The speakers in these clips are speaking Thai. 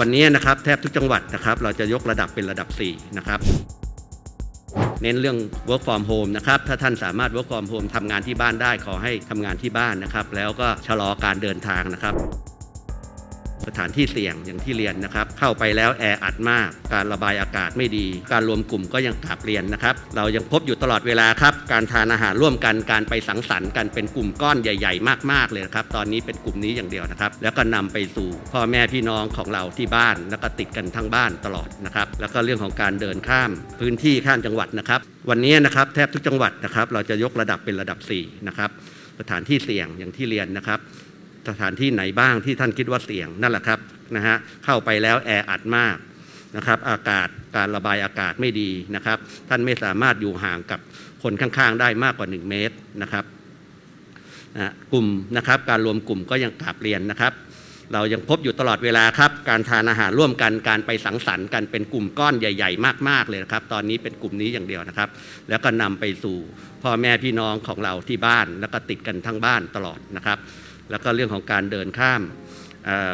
วันนี้นะครับแทบทุกจังหวัดนะครับเราจะยกระดับเป็นระดับ 4 นะครับ เน้นเรื่อง work from home นะครับถ้าท่านสามารถ work from home ทำงานที่บ้านได้ขอให้ทำงานที่บ้านนะครับ แล้วก็ชะลอการเดินทางนะครับ สถานที่เสี่ยงอย่างที่เรียนนะครับ เข้าไปแล้วแออัดมาก การระบายอากาศไม่ดี การรวมกลุ่มก็ยังกลับเรียนนะครับ เรายังพบอยู่ตลอดเวลาครับ การทานอาหารร่วมกัน การไปสังสรรค์กันเป็นกลุ่มก้อนใหญ่ๆ มากๆเลยนะครับ ตอนนี้เป็นกลุ่มนี้อย่างเดียวนะครับ แล้วก็นำไปสู่พ่อแม่พี่น้องของเราที่บ้าน แล้วก็ติดกันทั้งบ้านตลอดนะครับ แล้วก็เรื่องของการเดินข้ามพื้นที่ข้ามจังหวัดนะครับ วันนี้นะครับแทบทุกจังหวัดนะครับ เราจะยกระดับเป็นระดับ4นะครับ สถานที่เสี่ยงอย่างที่เรียนนะครับ สถานที่ไหนบ้างที่ท่านคิดว่าเสี่ยงนั่นแหละครับนะฮะเข้าไปแล้วแออัดมากนะครับอากาศการระบายอากาศไม่ดีนะครับ ท่านไม่สามารถอยู่ห่างกับคนข้างๆ ได้มากกว่า 1 เมตรนะครับนะกลุ่มนะครับการรวมกลุ่มก็ยังกลับเรียนนะครับ เรายังพบอยู่ตลอดเวลาครับ การทานอาหารร่วมกันการไปสังสรรค์กันเป็นกลุ่มก้อนใหญ่ ๆ มากๆเลยนะครับ ตอนนี้เป็นกลุ่มนี้อย่างเดียวนะครับ แล้วก็นำไปสู่พ่อแม่พี่น้องของเราที่บ้านแล้วก็ติดกันทั้งบ้านตลอดนะครับ แล้วก็เรื่องของการเดินข้าม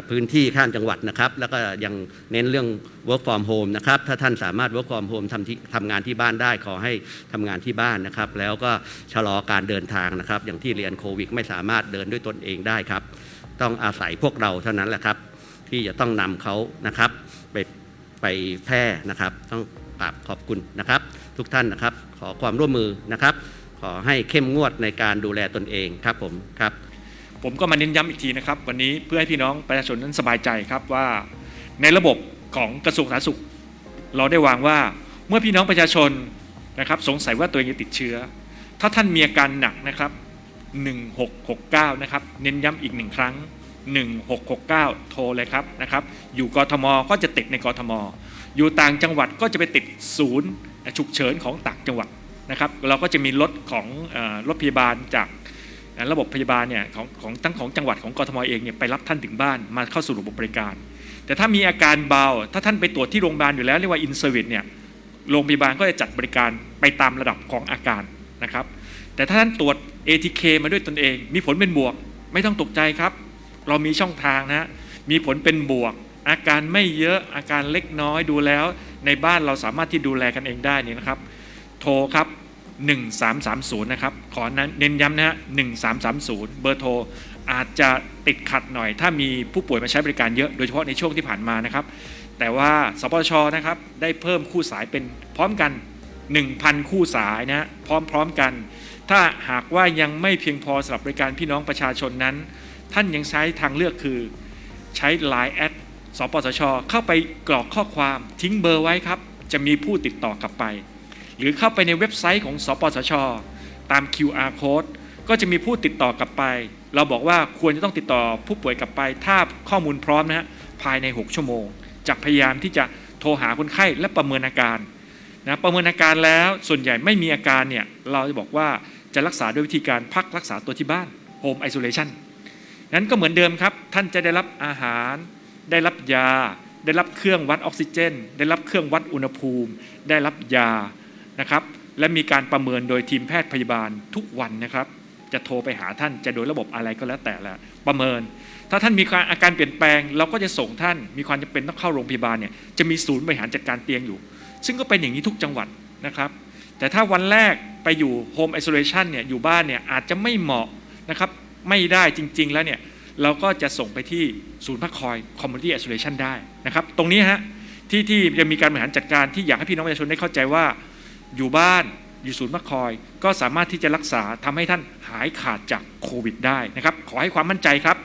พื้นที่ข้ามจังหวัดนะครับ แล้วก็ยังเน้นเรื่อง work from home นะครับ ถ้าท่านสามารถ work from home ทำที่ทำงานที่บ้านได้ขอให้ทำงานที่บ้านนะครับ แล้วก็ชะลอการเดินทางนะครับ อย่างที่เรียนโควิด ไม่สามารถเดินด้วยตนเองได้ครับ ต้องอาศัยพวกเราเท่านั้นแหละครับ ที่จะต้องนำเขานะครับ ไปไปแพร่นะครับ ต้องกราบขอบคุณนะครับ ทุกท่านนะครับ ขอความร่วมมือนะครับ ขอให้เข้มงวดในการดูแลตนเองครับผมครับ ผมก็มาเน้นย้ำอีกทีนะครับ วันนี้เพื่อให้พี่น้องประชาชนนั้นสบายใจครับว่าในระบบของกระทรวงสาธารณสุข เราได้วางว่าเมื่อพี่น้องประชาชนนะครับสงสัยว่าตัวเองจะติดเชื้อ ถ้าท่านมีอาการหนักนะครับ 1669 นะครับ เน้นย้ำอีกหนึ่งครั้ง 1669 โทรเลยครับนะครับ อยู่กทมก็จะติดในกทม อยู่ต่างจังหวัดก็จะไปติดศูนย์ฉุกเฉินของต่างจังหวัดนะครับ เราก็จะมีรถของอรถพยาบาลจาก ระบบพยาบาลเนี่ยของของทั้งของจังหวัดของกทมเองเนี่ยไปรับท่านถึงบ้านมาเข้าสู่ระบบบริการ แต่ถ้ามีอาการเบา ถ้าท่านไปตรวจที่โรงพยาบาลอยู่แล้วเรียกว่าอินเซอร์วิสเนี่ยโรงพยาบาลก็จะจัดบริการไปตามระดับของอาการนะครับ แต่ถ้าท่านตรวจ ATK มาด้วยตนเอง มีผลเป็นบวก ไม่ต้องตกใจครับ เรามีช่องทางนะฮะมีผลเป็นบวก อาการไม่เยอะอาการเล็กน้อยดูแล้ว ในบ้านเราสามารถที่ดูแลกันเองได้นี่นะครับ โทรครับ 1330 นะครับ ขอนั้นเน้นย้ำนะฮะ 1330 เบอร์โทรอาจจะติดขัดหน่อย ถ้ามีผู้ป่วยมาใช้บริการเยอะ โดยเฉพาะในช่วงที่ผ่านมานะครับ แต่ว่าสปชนะครับ ได้เพิ่มคู่สายเป็นพร้อมกัน 1,000 คู่สายนะฮะพร้อมๆกัน ถ้าหากว่ายังไม่เพียงพอสำหรับบริการพี่น้องประชาชนนั้น ท่านยังใช้ทางเลือกคือใช้ Line แอดสปสช เข้าไปกรอกข้อความทิ้งเบอร์ไว้ครับ จะมีผู้ติดต่อกลับไป หรือเข้าไปในเว็บไซต์ของสปสช ตาม QR code ก็จะมีผู้ติดต่อกลับไป เราบอกว่าควรจะต้องติดต่อผู้ป่วยกลับไป ถ้าข้อมูลพร้อมนะฮะภายใน 6 ชั่วโมงจากพยายามที่จะโทรหาคนไข้และประเมินอาการนะประเมินอาการแล้วส่วนใหญ่ไม่มีอาการเนี่ยเราจะบอกว่าจะรักษาด้วยวิธีการพักรักษาตัวที่บ้าน Home Isolation นั้นก็เหมือนเดิมครับ ท่านจะได้รับอาหาร ได้รับยา ได้รับเครื่องวัดออกซิเจน ได้รับเครื่องวัดอุณหภูมิ ได้รับยา นะครับ และมีการประเมินโดยทีมแพทย์พยาบาลทุกวันนะครับ จะโทรไปหาท่านจะโดยระบบอะไรก็แล้วแต่ละประเมิน ถ้าท่านมีอาการเปลี่ยนแปลง เราก็จะส่งท่านมีความจำเป็นต้องเข้าโรงพยาบาลเนี่ยจะมีศูนย์บริหารจัดการเตียงอยู่ ซึ่งก็เป็นอย่างนี้ทุกจังหวัดนะครับ แต่ถ้าวันแรกไปอยู่โฮมไอโซเลชันเนี่ยอยู่บ้านเนี่ยอาจจะไม่เหมาะนะครับไม่ได้จริง ๆ แล้วเนี่ยเราก็จะส่งไปที่ศูนย์พักคอยคอมมูนิตี้ไอโซเลชันได้นะครับ ตรงนี้ฮะที่ที่จะมีการบริหารจัดการที่อยากให้พี่น้องประชาชนได้เข้าใจว่า อยู่บ้านอยู่ศูนย์พักคอย ก็สามารถที่จะรักษาทำให้ท่านหายขาดจากโควิดได้นะครับ ขอให้ความมั่นใจครับ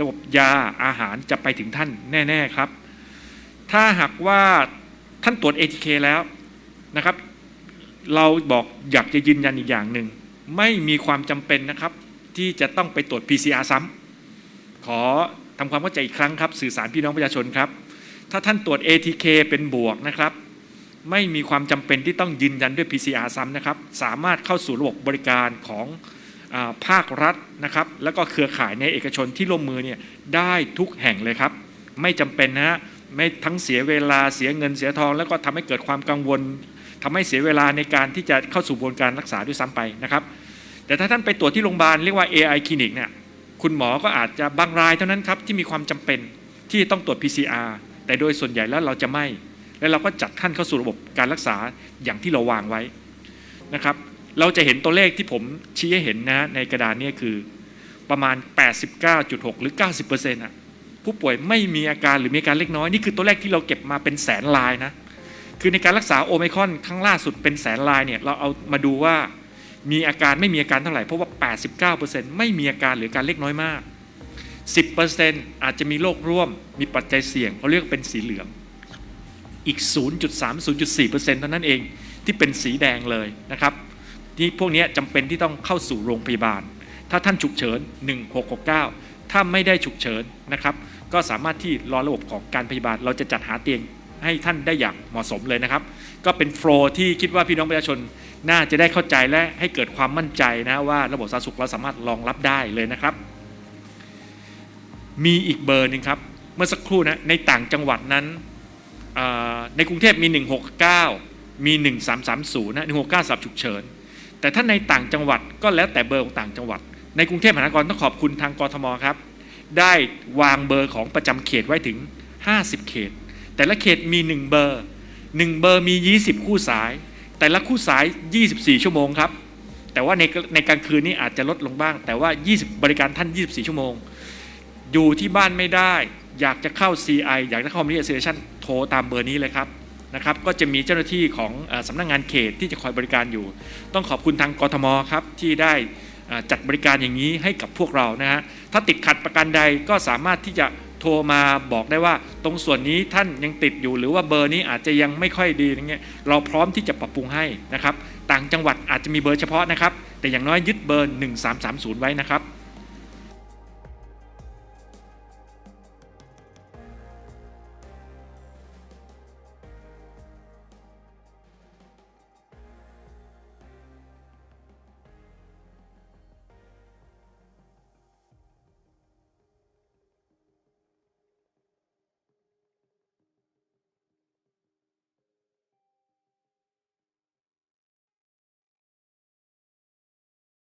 ระบบยาอาหารจะไปถึงท่านแน่ ๆครับ ถ้าหากว่าท่านตรวจ ATK แล้วนะครับ เราบอกอยากจะยืนยันอีกอย่างหนึ่งไม่มีความจำเป็นนะครับ ที่จะต้องไปตรวจ PCR ซ้ำขอทำความเข้าใจอีกครั้งครับ สื่อสารพี่น้องประชาชนครับ ถ้าท่านตรวจ ATK เป็นบวกนะครับ ไม่มีความจำเป็นที่ต้องยืนยันด้วย PCR ซ้ำนะครับ สามารถเข้าสู่ระบบบริการของอภาครัฐนะครับ แล้วก็เครือข่ายในเอกชนที่ร่วมมือเนี่ยได้ทุกแห่งเลยครับ ไม่จำเป็นนะฮะไม่ทั้งเสียเวลาเสียเงินเสียทอง แล้วก็ทำให้เกิดความกังวลทำให้เสียเวลาในการที่จะเข้าสู่กระบวนการรักษาด้วยซ้ำไปนะครับ แต่ถ้าท่านไปตรวจที่โรงพยาบาลเรียกว่า AI คลินิกเนี่ยคุณหมอก็อาจจะบางรายเท่านั้นครับที่มีความจำเป็นที่ต้องตรวจ PCR แต่โดยส่วนใหญ่แล้วเราจะไม่ และเราก็จัดท่านเข้าสู่ระบบการรักษาอย่างที่เราวางไว้นะครับ เราจะเห็นตัวเลขที่ผมชี้ให้เห็นนะในกระดานนี้คือประมาณ 89.6 หรือ 90%อะผู้ป่วยไม่มีอาการหรือมีอาการเล็กน้อย นี่คือตัวเลขที่เราเก็บมาเป็นแสนลายนะ คือในการรักษาโอไมคอนครั้งล่าสุดเป็นแสนลายเนี่ยเราเอามาดูว่ามีอาการไม่มีอาการเท่าไหร่ เพราะว่า 89%ไม่มีอาการหรืออาการเล็กน้อยมาก 10%อาจจะมีโรคร่วม มีปัจจัยเสี่ยงเขาเรียกเป็นสีเหลือง อีก 0.3 0.4%เท่านั้นเองที่เป็นสีแดงเลยนะครับที่พวกนี้จำเป็นที่ต้องเข้าสู่โรงพยาบาล ถ้าท่านฉุกเฉิน 1669 ถ้าไม่ได้ฉุกเฉินนะครับก็สามารถที่รอระบบของการพยาบาล เราจะจัดหาเตียงให้ท่านได้อย่างเหมาะสมเลยนะครับ ก็เป็นโฟล์ที่คิดว่าพี่น้องประชาชนน่าจะได้เข้าใจและให้เกิดความมั่นใจนะว่าระบบสาธารณสุขเราสามารถรองรับได้เลยนะครับ มีอีกเบอร์หนึ่งครับ เมื่อสักครู่นะในต่างจังหวัดนั้น ในกรุงเทพมี 169 มี 1330 นะ 169สำหรับฉุกเฉิน แต่ถ้าในต่างจังหวัดก็แล้วแต่เบอร์ของต่างจังหวัด ในกรุงเทพมหานครต้องขอบคุณทางกรทมครับ ได้วางเบอร์ของประจำเขตไว้ถึง 50 เขต แต่ละเขตมี 1 เบอร์ 1 เบอร์มี 20 คู่สาย แต่ละคู่สาย 24 ชั่วโมงครับ แต่ว่าในในกลางคืนนี้อาจจะลดลงบ้าง แต่ว่า 20 บริการท่าน 24 ชั่วโมง อยู่ที่บ้านไม่ได้ อยากจะเข้า CI อยากจะเข้า m ม n i a Association โทรตามเบอร์นี้เลยครับนะครับก็จะมีเจ้าหน้าที่ของสำนักงานเขตที่จะคอยบริการอยู่ ต้องขอบคุณทางกทมครับที่ได้จัดบริการอย่างนี้ให้กับพวกเรานะฮะถ้าติดขัดประการใดก็สามารถที่จะโทรมาบอกได้ว่าตรงส่วนนี้ท่านยังติดอยู่หรือว่าเบอร์นี้อาจจะยังไม่ค่อยดีอย่างเงี้ยเราพร้อมที่จะปรับปรุงให้นะครับ ต่างจังหวัดอาจจะมีเบอร์เฉพาะนะครับ แต่อย่างน้อยยึดเบอร์ 1330 ไว้นะครับ